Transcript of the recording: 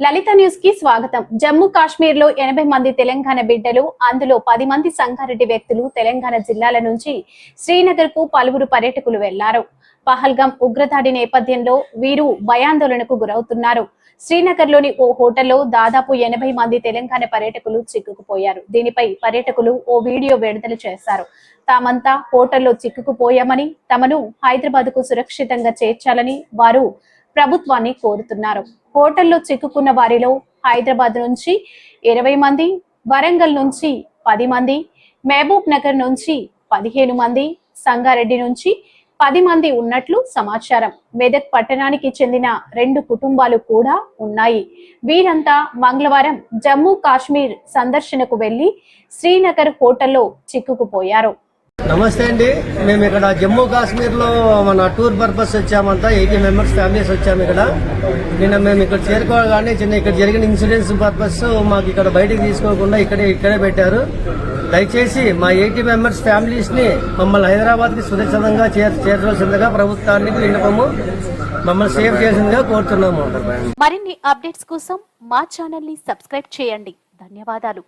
లలిత న్యూస్కి స్వాగతం. జమ్మూ కాశ్మీర్లో ఎనభై మంది తెలంగాణ బిడ్డలు అందులో పది మంది సంగారెడ్డి వ్యక్తులు తెలంగాణ జిల్లాల నుంచి శ్రీనగర్కు పలువురు పర్యటకులు వెళ్ళారు. పహల్గాం ఉగ్రదాడి నేపథ్యంలో వీరు భయాందోళనకు గురవుతున్నారు. శ్రీనగర్లోని ఓ హోటల్లో దాదాపు ఎనభై మంది తెలంగాణ పర్యటకులు చిక్కుకుపోయారు. దీనిపై పర్యటకులు ఓ వీడియో విడుదల చేశారు. తామంతా హోటల్లో చిక్కుకుపోయామని తమను హైదరాబాద్కు సురక్షితంగా చేర్చాలని వారు ప్రభుత్వాన్ని కోరుతున్నారు. హోటల్లో చిక్కుకున్న వారిలో హైదరాబాద్ నుంచి ఇరవై మంది వరంగల్ నుంచి పది మంది మహబూబ్ నగర్ నుంచి పదిహేను మంది సంగారెడ్డి నుంచి పది మంది ఉన్నట్లు సమాచారం. మెదక్ పట్టణానికి చెందిన రెండు కుటుంబాలు కూడా ఉన్నాయి. వీరంతా మంగళవారం జమ్మూ కాశ్మీర్ సందర్శనకు వెళ్ళి శ్రీనగర్ హోటల్లో చిక్కుకుపోయారు. నమస్తే అండి. మేము ఇక్కడ జమ్మూ కాశ్మీర్లో మన టూర్ పర్పస్ వచ్చామంతా ఎయిటీ మెంబర్స్ ఫ్యామిలీస్ వచ్చాము ఇక్కడ. నిన్న మేము ఇక్కడ చేరుకోగానే చిన్న ఇక్కడ జరిగిన ఇన్సూరెన్స్ పర్పస్ మాకు ఇక్కడ బయటికి తీసుకోకుండా ఇక్కడే ఇక్కడే పెట్టారు. దయచేసి మా ఎయిటీ మెంబర్స్ ఫ్యామిలీస్ని మమ్మల్ని హైదరాబాద్కి సురక్షితంగా చేర్చవలసిందిగా ప్రభుత్వానికి విన్నపము. మమ్మల్ని సేవ్ చేసిందిగా కోరుతున్నాము. మరిన్ని అప్డేట్స్ కోసం మా ఛానల్ని సబ్స్క్రైబ్ చేయండి. ధన్యవాదాలు.